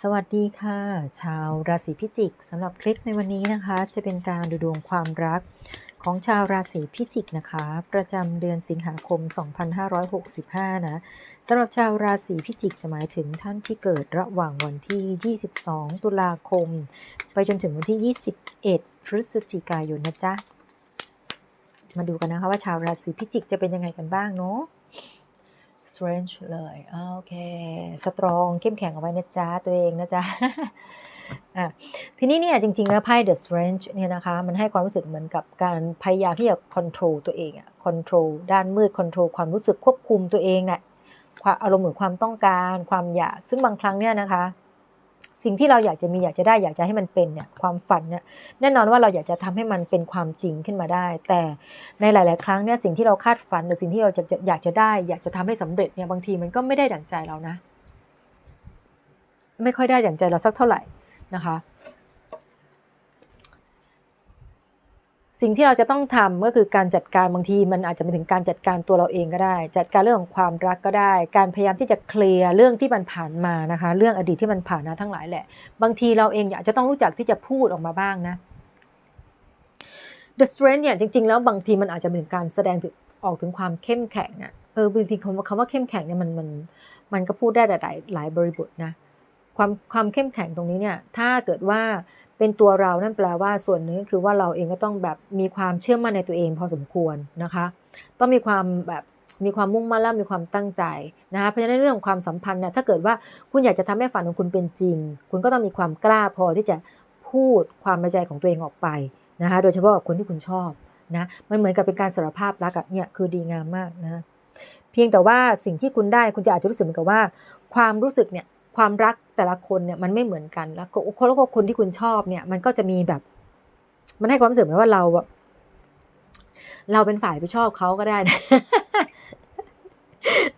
สวัสดีค่ะ ชาวราศีพิจิกสำหรับคลิปในวันนี้นะคะ จะเป็นการดูดวงความรักของชาวราศีพิจิกนะคะ ประจำเดือนสิงหาคม 2565 นะสำหรับชาวราศีพิจิกจะหมายถึงท่านที่เกิดระหว่างวันที่ 22 ตุลาคม ไปจนถึงวันที่ 21 พฤศจิกายนนะจ๊ะ มาดูกันนะคะว่าชาวราศีพิจิกจะเป็นยังไงกันบ้างเนาะ strength เลยโอเคสตรองเข้มแข็งเอาไว้นะจ๊ะ ตัวเองนะจ๊ะอะทีนี้เนี่ยจริงๆแล้วไพ่ The Strange เนี่ยนะคะมันให้ความรู้สึกเหมือนกับการพยายามที่จะ control ตัวเองอะ control ด้านมืด control ความรู้สึกควบคุมตัวเองแหละความอารมณ์หรือความต้องการความอยาก ซึ่งบางครั้งเนี่ยนะคะ สิ่งที่เราอยากจะมีอยากจะได้อยากจะให้มันเป็นเนี่ยความฝันเนี่ยแน่นอนว่าเราอยากจะทำให้มันเป็นความจริงขึ้นมาได้ แต่ในหลาย ๆ ครั้งเนี่ยสิ่งที่เราคาดฝันหรือสิ่งที่เราจะอยากจะได้ อยากจะทำให้สำเร็จเนี่ยบางทีมันก็ไม่ได้ดั่งใจเรานะ ไม่ค่อยได้ดั่งใจเราสักเท่าไหร่นะคะ สิ่งที่เราจะต้องทำก็คือการจัดการบางทีมันอาจจะไปถึงการจัดการตัวเราเองก็ได้ จัดการเรื่องของความรักก็ได้ การพยายามที่จะเคลียร์เรื่องที่มันผ่านมานะคะ เรื่องอดีตที่มันผ่านมาทั้งหลายแหละ บางทีเราเองอยากจะต้องรู้จักที่จะพูดออกมาบ้างนะ The Strength เนี่ยจริงๆ แล้วบางทีมันอาจจะเป็นการแสดงถึงออกถึงความเข้มแข็งอะเออบางทีคำว่าคำว่าเข้มแข็งเนี่ยมันมันมันก็พูดได้หลายหลายบริบทนะความความเข้มแข็งตรงนี้เนี่ยถ้าเกิดว่า เป็นตัวเรานั่นแปลว่าส่วนหนึ่งคือว่าเราเองก็ต้องแบบมีความเชื่อมั่นในตัวเองพอสมควรนะคะ ต้องมีความแบบมีความมุ่งมั่นและมีความตั้งใจนะคะเพราะฉะนั้นเรื่องของความสัมพันธ์เนี่ยถ้าเกิดว่าคุณอยากจะทำให้ฝันของคุณเป็นจริง คุณก็ต้องมีความกล้าพอที่จะพูดความในใจของตัวเองออกไปนะคะโดยเฉพาะกับคนที่คุณชอบนะมันเหมือนกับเป็นการสารภาพรักอะเนี่ยคือดีงามมากนะเพียงแต่ว่าสิ่งที่คุณได้คุณจะอาจจะรู้สึกเหมือนกับว่า ความรู้สึกเนี่ย ความรักแต่ละคนเนี่ยมันไม่เหมือนกัน แล้วก็แล้วก็คนที่คุณชอบเนี่ย มันก็จะมีแบบ มันให้ความรู้สึกเหมือนว่าเราแบบเราเป็นฝ่ายไปชอบเขาก็ได้นะ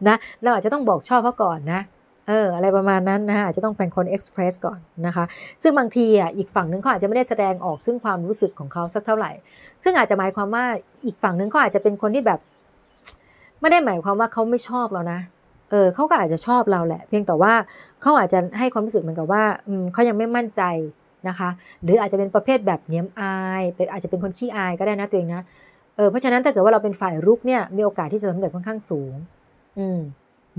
นะเราอาจจะต้องบอกชอบเขาก่อนนะเอออะไรประมาณนั้นนะอาจจะต้องเป็นคนเอ็กซ์เพรสก่อนนะคะ ซึ่งบางทีอะอีกฝั่งนึงเขาอาจจะไม่ได้แสดงออกซึ่งความรู้สึกของเขาสักเท่าไหร่ ซึ่งอาจจะหมายความว่าอีกฝั่งนึงเขาอาจจะเป็นคนที่แบบ ไม่ได้หมายความว่าเขาไม่ชอบเรานะ ออเขาก็อาจจะชอบเราแหละ เพียงแต่ว่าเขาอาจจะให้ความรู้สึกเหมือนกับว่าอืมเขายังไม่มั่นใจนะคะ หรืออาจจะเป็นประเภทแบบเนียมอายเป็นอาจจะเป็นคนขี้อายก็ได้นะตัวเองนะเออเพราะฉะนั้นถ้าเกิดว่าเราเป็นฝ่ายรุกเนี่ยมีโอกาสที่จะสำเร็จค่อนข้างสูง อืม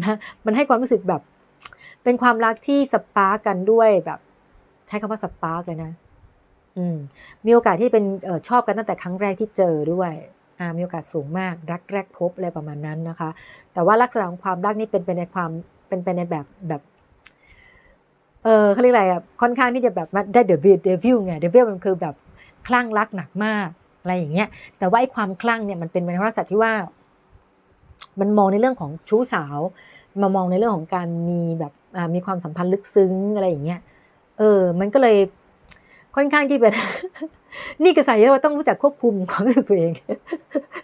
นะมันให้ความรู้สึกแบบ เป็นความรักที่สปาร์กกันด้วยแบบ ใช้คำว่าสปาร์กเลยนะ อืมมีโอกาสที่เป็นออชอบกันตั้งแต่ครั้งแรกที่เจอด้วย มีโอกาสสูงมาก รักแรกพบอะไรประมาณนั้นนะคะ แต่ว่าลักษณะของความรักนี่เป็นไปในความเป็นไปในแบบแบบเออเขาเรียกอะไรอะค่อนข้างที่จะแบบได้เดวิลเดวิลไงเดวิลมันคือแบบคลั่งรักหนักมากอะไรอย่างเงี้ย แต่ว่าไอ้ความคลั่งเนี่ยมันเป็นในลักษณะที่ว่า มันมองในเรื่องของชู้สาว มามองในเรื่องของการมีแบบมีความสัมพันธ์ลึกซึ้งอะไรอย่างเงี้ยเออ มันก็เลย ค่อนข้างที่เป็น นี่กระใสว่าต้องรู้จักควบคุมความรู้สึกตัวเอง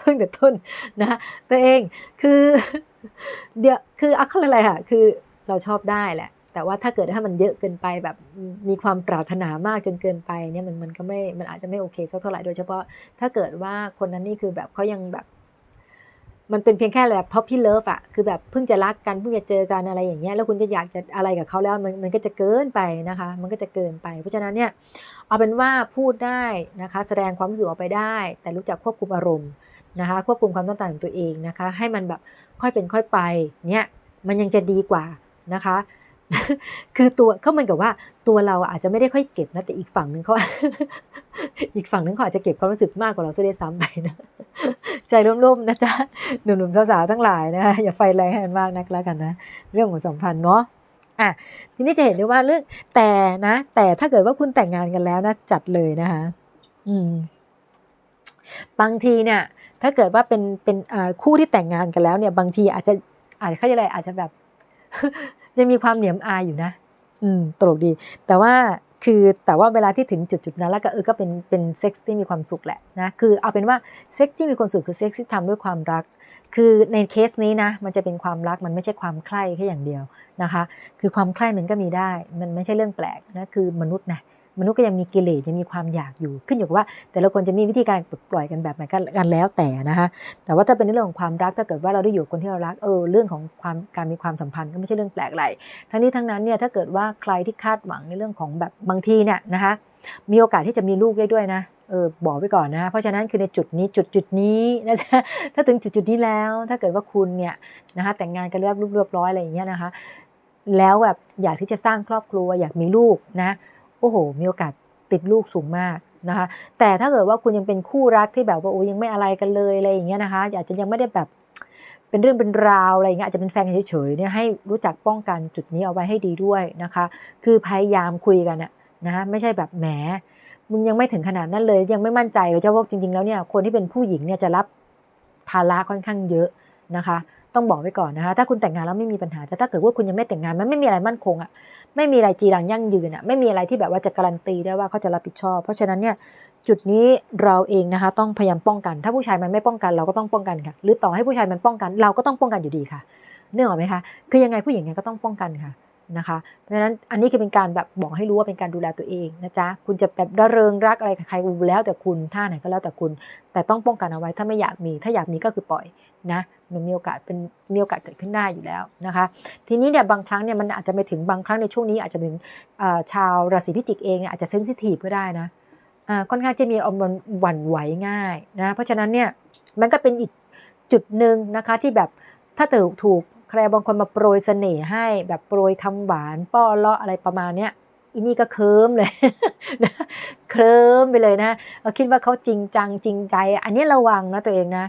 ตั้งแต่ต้นนะตัวเองคือ เดี๋ยวคืออะไรอะคือเราชอบได้แหละ แต่ว่าถ้าเกิดถ้ามันเยอะเกินไปแบบมีความปรารถนามากจนเกินไปเนี่ยมันมันก็ไม่มันอาจจะไม่โอเคสักเท่าไหร่โดยเฉพาะถ้าเกิดว่าคนนั้นนี่คือแบบเขายังแบบ มันเป็นเพียงแค่แบบพ u พี่เลิฟอะคือแบบเพิ่งจะรักกันเพิ่งจะเจอกันอะไรอย่างเงี้ยแล้วคุณจะอยากจะอะไรกับเขาแล้วมันมันก็จะเกินไปนะคะ มันก็จะเกินไป เพราะฉะนั้นเนี่ยเอาเป็นว่าพูดได้นะคะ แสดงความรู้สึกออกไปได้ แต่รู้จักควบคุมอารมณ์นะคะ ควบคุมความต้องการของตัวเองนะคะ ให้มันแบบค่อยเป็นค่อยไปเนี่ยมันยังจะดีกว่านะคะ คือตัวเขาเหมือนกับว่าตัวเราอาจจะไม่ได้ค่อยเก็บนะแต่อีกฝั่งหนึ่งเขาอีกฝั่งหนึ่งเขาอาจจะเก็บความรู้สึกมากกว่าเราซะด้วยซ้ำไปนะใจร่มๆนะจ๊ะหนุ่มๆสาวๆทั้งหลายนะคะอย่าไฟแรงให้มันมากนักแล้วกันนะ เรื่องของสัมพันธ์เนาะอะทีนี้จะเห็นได้ว่าเรื่องแต่นะ แต่ถ้าเกิดว่าคุณแต่งงานกันแล้วนะจัดเลยนะคะอืมบางทีเนี่ย ถ้าเกิดว่าเป็นเป็นคู่ที่แต่งงานกันแล้วเนี่ย บางทีอาจจะอาจจะเขาจะอะไรอาจจะแบบ ยังมีความเหนียมอายอยู่นะ อืมตลกดี แต่ว่าคือแต่ว่าเวลาที่ถึงจุดจุดนั้นแล้วก็เออก็เป็นเป็นเซ็กซ์ที่มีความสุขแหละนะคือเอาเป็นว่าเซ็กซ์ที่มีความสุขคือเซ็กซ์ที่ทำด้วยความรัก คือในเคสนี้นะมันจะเป็นความรักมันไม่ใช่ความใคร่แค่อย่างเดียวนะคะ คือความใคร่มันก็มีได้ มันไม่ใช่เรื่องแปลกนะคือมนุษย์นะ มนุษย์ก็ยังมีกิเลสยังมีความอยากอยู่ ขึ้นอยู่กับว่า แต่ละคนจะมีวิธีการปลดปล่อยกันแบบไหนกันแล้วแต่นะคะแต่ว่าถ้าเป็นเรื่องของความรักถ้าเกิดว่าเราได้อยู่คนที่เรารักเออเรื่องของความการมีความสัมพันธ์ก็ไม่ใช่เรื่องแปลกอะไรทั้งนี้ทั้งนั้นเนี่ยถ้าเกิดว่าใครที่คาดหวังในเรื่องของแบบบางทีเนี่ยนะคะมีโอกาสที่จะมีลูกได้ด้วยนะเออบอกไว้ก่อนนะเพราะฉะนั้นคือในจุดนี้จุดจุดนี้นะจ๊ะถ้าถึงจุดจุดนี้แล้ว ถ้าเกิดว่าคุณเนี่ยนะคะแต่งงานกันเรียบเรียบร้อยอะไรอย่างเงี้ยนะคะ แล้วแบบอยากที่จะสร้างครอบครัวอยากมีลูกนะ โอ้โห มีโอกาสติดลูกสูงมากนะคะ แต่ถ้าเกิดว่าคุณยังเป็นคู่รักที่แบบว่าโอ้ยังไม่อะไรกันเลยอะไรอย่างเงี้ยนะคะอาจจะยังไม่ได้แบบเป็นเรื่องเป็นราวอะไรเงี้ยอาจจะเป็นแฟนเฉยๆเนี่ยให้รู้จักป้องกันจุดนี้เอาไว้ให้ดีด้วยนะคะ คือพยายามคุยกันอะนะไม่ใช่แบบแหมมึงยังไม่ถึงขนาดนั้นเลยยังไม่มั่นใจเราจะว่าจริง ๆ แล้วเนี่ยคนที่เป็นผู้หญิงเนี่ยจะรับภาระค่อนข้างเยอะ นะคะ ต้องบอกไว้ก่อนนะคะ ถ้าคุณแต่งงานแล้วไม่มีปัญหา แต่ถ้าเกิดว่าคุณยังไม่แต่งงานมันไม่มีอะไรมั่นคงอะไม่มีอะไรจีรังยั่งยืนอะไม่มีอะไรที่แบบว่าจะการันตีได้ว่าเขาจะรับผิดชอบ เพราะฉะนั้นเนี่ยจุดนี้เราเองนะคะ ต้องพยายามป้องกัน ถ้าผู้ชายมันไม่ป้องกันเราก็ต้องป้องกันค่ะ หรือต่อให้ผู้ชายมันป้องกัน เราก็ต้องป้องกันอยู่ดีค่ะเนื่องออกไหมคะ คือยังไงผู้หญิงเนี่ยก็ต้องป้องกันค่ะ นะคะ เพราะฉะนั้นอันนี้คือเป็นการแบบบอกให้รู้ว่าเป็นการดูแลตัวเองนะจ๊ะ คุณจะแบบระเริงรักอะไรกับใครแล้วแต่คุณท่าไหนก็แล้วแต่คุณ แต่ต้องป้องกันเอาไว้ถ้าไม่อยากมี ถ้าอยากมีก็คือปล่อยนะมันมีโอกาสเป็นมีโอกาสเกิดขึ้นได้อยู่แล้วนะคะ ทีนี้เนี่ยบางครั้งเนี่ยมันอาจจะไปถึงบางครั้งในช่วงนี้อาจจะเป็นชาวราศีพิจิกเองอาจจะเซนซิทีฟก็ได้นะค่อนข้างจะมีอารมณ์หวั่นไหวง่ายนะเพราะฉะนั้นเนี่ยมันก็เป็นอีกจุดหนึ่งนะคะที่แบบถ้าถูกถูก ใครบางคนมาโปรยเสน่ห์ให้แบบโปรยทำหวานป้อเลาะอะไรประมาณเนี้ยอีนี่ก็เคิมเลยเคลิมไปเลยนะเราคิดว่าเขาจริงจังจริงใจ อันนี้ระวังนะตัวเองนะ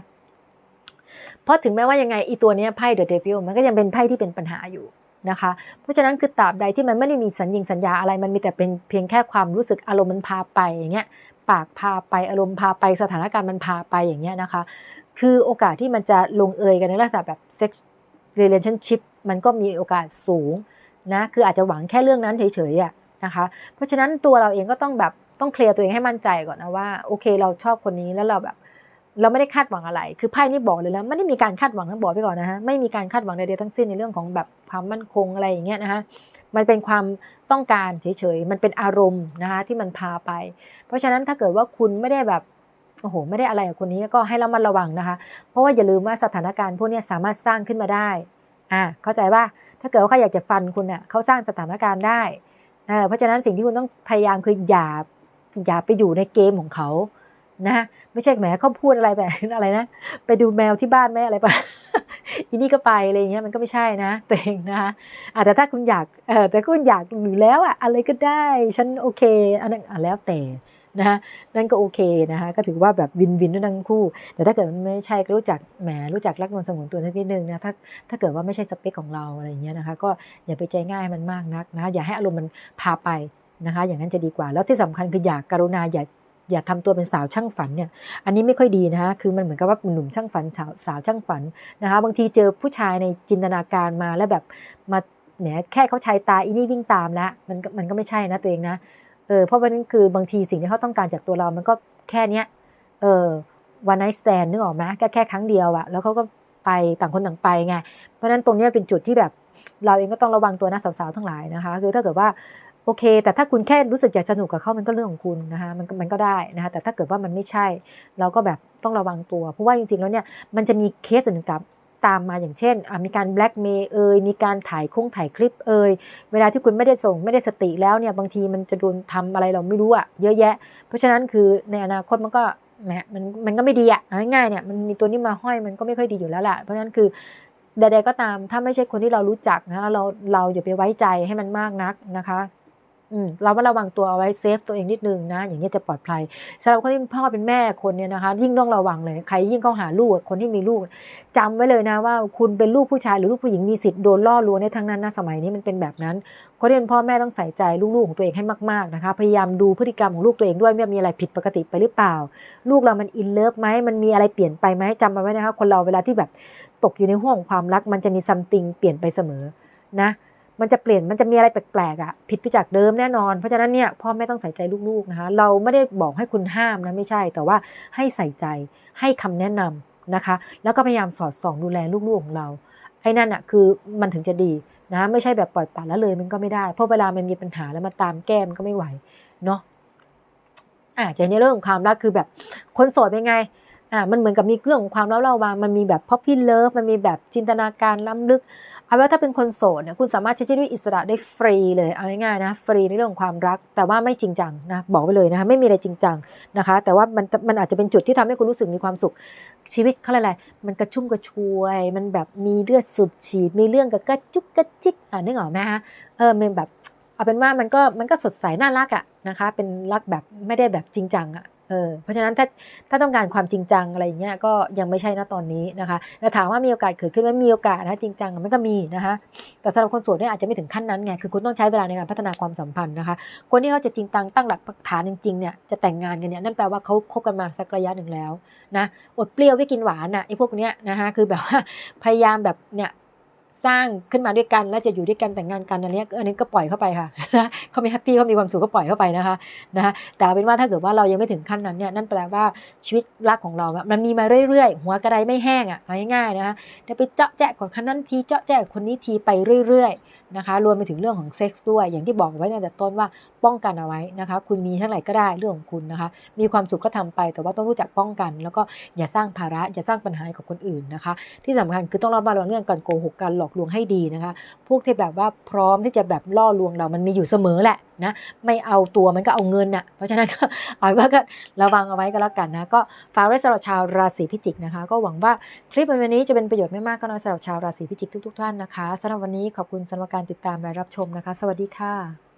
เพราะถึงแม้ว่ายังไงอีตัวนี้ไพ่เดอะเดวิลมันก็ยังเป็นไพ่ที่เป็นปัญหาอยู่นะคะ เพราะฉะนั้นคือตราบใดที่มันไม่ได้มีสัญญิงสัญญาอะไร มันมีแต่เป็นเพียงแค่ความรู้สึกอารมณ์มันพาไปอย่างเงี้ย ปากพาไปอารมณ์พาไปสถานการณ์มันพาไปอย่างเงี้ยนะคะ คือโอกาสที่มันจะลงเอยกันในลักษณะแบบเซ็กซ์ relationship มันก็มีโอกาสสูงนะคืออาจจะหวังแค่เรื่องนั้นเฉยๆอะนะคะเพราะฉะนั้นตัวเราเองก็ต้องแบบต้องเคลียร์ตัวเองให้มั่นใจก่อนนะว่าโอเคเราชอบคนนี้แล้วเราแบบเราไม่ได้คาดหวังอะไร คือไพ่นี่บอกเลยแล้วไม่ได้มีการคาดหวังทั้งบอกไปก่อนนะฮะ ไม่มีการคาดหวังใดๆทั้งสิ้นในเรื่องของแบบความมั่นคงอะไรอย่างเงี้ยนะคะมันเป็นความต้องการเฉยๆ มันเป็นอารมณ์นะคะที่มันพาไป เพราะฉะนั้นถ้าเกิดว่าคุณไม่ได้แบบ โอ้โหไม่ได้อะไรกับคนนี้ก็ให้เรามาระวังนะคะ เพราะว่าอย่าลืมว่าสถานการณ์พวกนี้สามารถสร้างขึ้นมาได้อ่าเข้าใจว่าถ้าเกิดว่าเขาอยากจะฟันคุณเน่ะเขาสร้างสถานการณ์ได้เพราะฉะนั้นสิ่งที่คุณต้องพยายามคืออย่าอย่าไปอยู่ในเกมของเขานะไม่ใช่แหมเขาพูดอะไรแบบอะไรนะ ไปดูแมวที่บ้านแม่อะไรปะอีนี่ก็ไปอะไรเงี้ยมันก็ไม่ใช่นะตัวเองนะคะอาแต่ถ้าคุณอยากเออแต่คุณอยากอยู่แล้วอะอะไรก็ได้ ฉันโอเคอันนั้นแล้วแต่ นะคะนั่นก็โอเคนะคะก็ถือว่าแบบวินวินด้วยทั้งคู่ แต่ถ้าเกิดมันไม่ใช่ก็รู้จักแหมรู้จักรักนวลสงวนตัวนิดนึงนะถ้าถ้าเกิดว่าไม่ใช่สเปคของเราอะไรเงี้ยนะคะ ก็อย่าไปใจง่ายมันมากนักนะอย่าให้อารมณ์มันพาไปนะคะ อย่างนั้นจะดีกว่า แล้วที่สำคัญคืออย่ากกรุณาอย่าอย่าทำตัวเป็นสาวช่างฝันเนี่ย อันนี้ไม่ค่อยดีนะคะ คือมันเหมือนกับว่าหนุ่มช่างฝันสาวสาวช่างฝันนะคะ บางทีเจอผู้ชายในจินตนาการมาแล้วแบบมาเนี่ยแค่เขาชายตาอีนี่วิ่งตามแล้วมันมันก็ไม่ใช่นะตัวเองนะ เออเพราะว่านั้นคือบางทีสิ่งที่เขาต้องการจากตัวเรามันก็แค่เนี้ยเออวันไนท์สแตนนึกออกไหมแค่แค่ครั้งเดียวอะแล้วเขาก็ไปต่างคนต่างไปไงเพราะนั้นตรงนี้เป็นจุดที่แบบเราเองก็ต้องระวังตัวนะสาวๆทั้งหลายนะคะ คือถ้าเกิดว่าโอเค แต่ถ้าคุณแค่รู้สึกอยากสนุกกับเขามันก็เรื่องของคุณนะคะมันมันก็ได้นะคะแต่ถ้าเกิดว่ามันไม่ใช่ เราก็แบบต้องระวังตัว เพราะว่าจริงๆแล้วเนี่ยมันจะมีเคสอื่นกับ ตามมาอย่างเช่น มีการแบล็กเมย์เอ่ยมีการถ่ายคงถ่ายคลิปเอ่ยเวลาที่คุณไม่ได้ส่งไม่ได้สติแล้วเนี่ยบางทีมันจะโดนทำอะไรเราไม่รู้อะเยอะแยะ เพราะฉะนั้นคือในอนาคตมันก็แหมมันมันก็ไม่ดีอะง่ายๆเนี่ยมันมีตัวนี้มาห้อยมันก็ไม่ค่อยดีอยู่แล้วแหละเพราะฉะนั้นคือใดๆก็ตามถ้าไม่ใช่คนที่เรารู้จักนะเราเราอย่าไปไว้ใจให้มันมากนักนะคะ เราว่าระวังตัวเอาไว้เซฟตัวเองนิดนึงนะ อย่างนี้จะปลอดภัยสำหรับคนที่พ่อเป็นแม่คนเนี่ยนะคะ ยิ่งต้องระวังเลย ใครยิ่งเข้าหาลูกคนที่มีลูกจำไว้เลยนะว่าคุณเป็นลูกผู้ชายหรือลูกผู้หญิงมีสิทธิ์โดนล่อลวงในทั้งนั้นนะสมัยนี้มันเป็นแบบนั้นคนที่เป็นพ่อแม่ต้องใส่ใจลูกๆของตัวเองให้มากๆนะคะ พยายามดูพฤติกรรมของลูกตัวเองด้วยว่ามีอะไรผิดปกติไปหรือเปล่า ลูกเรามันอินเลิฟไหมมันมีอะไรเปลี่ยนไปไหมจำไว้นะคะ คนเราเวลาที่แบบตกอยู่ในห่วงความรัก มันจะมีซัมติงเปลี่ยนไปเสมอนะ มันจะเปลี่ยนมันจะมีอะไรแปลกๆอะผิดไปจากเดิมแน่นอน เพราะฉะนั้นเนี่ยพ่อแม่ต้องใส่ใจลูกๆนะคะเราไม่ได้บอกให้คุณห้ามนะไม่ใช่ แต่ว่าให้ใส่ใจให้คำแนะนำนะคะ แล้วก็พยายามสอดส่องดูแลลูกๆของเราไอ้นั่นอะคือมันถึงจะดีนะไม่ใช่แบบปล่อยปละละเลยมันก็ไม่ได้เพราะเวลามันมีปัญหาแล้วมาตามแก้มันก็ไม่ไหวเนาะอ่าจจะในเรื่องของความรักคือแบบคนโสดเป็นไงอ่ามันเหมือนกับมีเรื่องของความเล่าเล่าวางมันมีแบบ poppy love มันมีแบบจินตนาการล้ำลึก เอาว่าถ้าเป็นคนโสดเนี่ยคุณสามารถใช้ชีวิตอิสระได้ฟรีเลยเอาง่ายๆนะฟรีในเรื่องของความรัก แต่ว่าไม่จริงจังนะบอกไปเลยนะคะไม่มีอะไรจริงจังนะคะ แต่ว่ามันมันอาจจะเป็นจุดที่ทำให้คุณรู้สึกมีความสุขชีวิตเขาอะไรมันกระชุ่มกระชวย มันแบบมีเลือดสูบฉีด มีเรื่องกับกระจุกกระจิกอ่านึกออกไหมฮะเออมันแบบเอาเป็นว่ามันก็มันก็สดใสน่ารักอะนะคะเป็นรักแบบไม่ได้แบบจริงจังอะ เออเพราะฉะนั้นถ้าถ้าต้องการความจริงจังอะไรอย่างเงี้ยก็ยังไม่ใช่นะตอนนี้นะคะแต่ถามว่ามีโอกาสเกิดขึ้นไหมมีโอกาสนะจริงจังมันก็มีนะคะแต่สำหรับคนโสดเนี่ยอาจจะไม่ถึงขั้นนั้นไงคือคุณต้องใช้เวลาในการพัฒนาความสัมพันธ์นะคะ คนที่เขาจะจริงจังตั้งหลักฐานจริงๆเนี่ยจะแต่งงานกันเนี่ยนั่นแปลว่าเขาคบกันมาสักระยะหนึ่งแล้วนะอดเปรี้ยวไม่กินหวานอะไอ้พวกเนี้ยนะคะคือแบบว่าพยายามแบบเนี่ย สร้างขึ้นมาด้วยกันแล้วจะอยู่ด้วยกันแต่งงานกันอันนี้อันนี้ก็ปล่อยเข้าไปค่ะนะเขาไม่แฮปปี้เขามีความสุขก็ปล่อยเข้าไปนะคะนะคะแต่เอาเป็นว่าถ้าเกิดว่าเรายังไม่ถึงขั้นนั้นเนี่ยนั่นแปลว่าชีวิตรักของเรา มันมีมาเรื่อยๆ หัวกระไดไม่แห้งอะเอาง่ายๆนะคะเดี๋ยวไปเจาะแจะคนนั้นทีเจาะแจะคนนี้ทีไปเรื่อยๆ นะคะรวมไปถึงเรื่องของเซ็กส์ด้วยอย่างที่บอกไว้ตั้งแต่ต้นว่าป้องกันเอาไว้นะคะ คุณมีเท่าไหร่ก็ได้เรื่องของคุณนะคะ มีความสุขก็ทำไป แต่ว่าต้องรู้จักป้องกัน แล้วก็อย่าสร้างภาระอย่าสร้างปัญหาให้กับคนอื่นนะคะ ที่สำคัญคือต้องระมัดระวังเรื่องการโกหกการหลอกลวงให้ดีนะคะ พวกที่แบบว่าพร้อมที่จะแบบล่อลวงเรามันมีอยู่เสมอแหละนะไม่เอาตัวมันก็เอาเงินน่ะเพราะฉะนั้นก็เอาไว้ว่าก็ระวังเอาไว้ก็แล้วกันนะก็ฝากไว้สำหรับชาวราศีพิจิกนะคะ ก็หวังว่าคลิปวันนี้จะเป็นประโยชน์ไม่มากก็น้อยสำหรับชาวราศีพิจิกทุกๆท่านนะคะสำหรับวันนี้ขอบคุณสำหรับการติดตามและรับชมนะคะ สวัสดีค่ะ